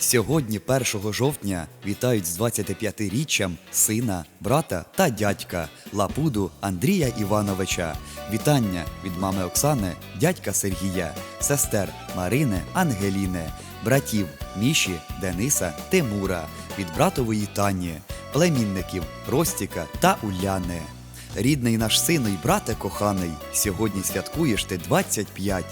Сьогодні, 1 жовтня, вітають з 25-річчям сина, брата та дядька Лапуду Андрія Івановича. Вітання від мами Оксани, дядька Сергія, сестер Марини, Ангеліни, братів Міші, Дениса, Тимура, від братової Тані, племінників Ростіка та Уляни. Рідний наш сину й брате коханий, сьогодні святкуєш ти 25.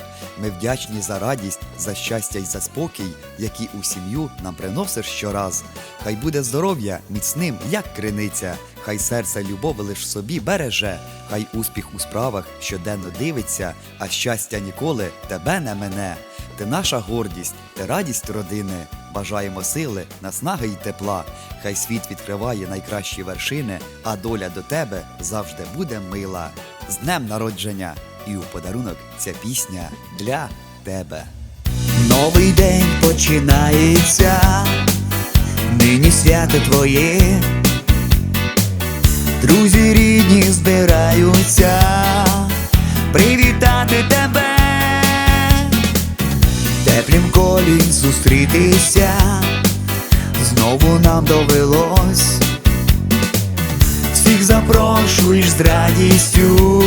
Ми вдячні за радість, за щастя й за спокій, які у сім'ю нам приносиш щораз. Хай буде здоров'я міцним, як криниця, хай серце любов лиш собі береже, хай успіх у справах щоденно дивиться, а щастя ніколи тебе не мене. Ти наша гордість, ти радість родини. Бажаємо сили, наснаги й тепла. Хай світ відкриває найкращі вершини, а доля до тебе завжди буде мила. З днем народження! І у подарунок ця пісня для тебе. Новий день починається, нині свято твоє, друзі рідні збираються привітати тебе, теплім колі зустрітися, знову нам довелось, всіх запрошуєш з радістю,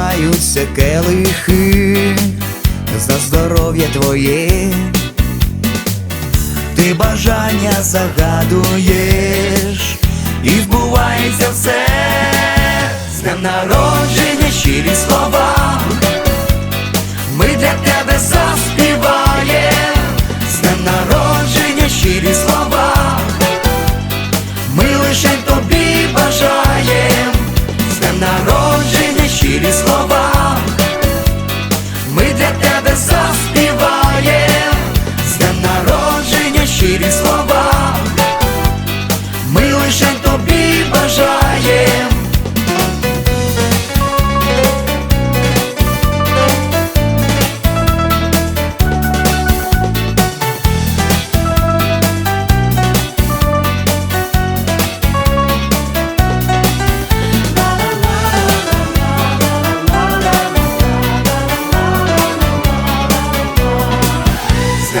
Піднімаються келихи за здоров'я твоє, ти бажання загадуєш, і вбувається все, з днем народження щирі слова, ми для тебе заспіваємо,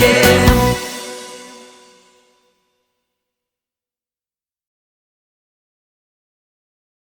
yeah.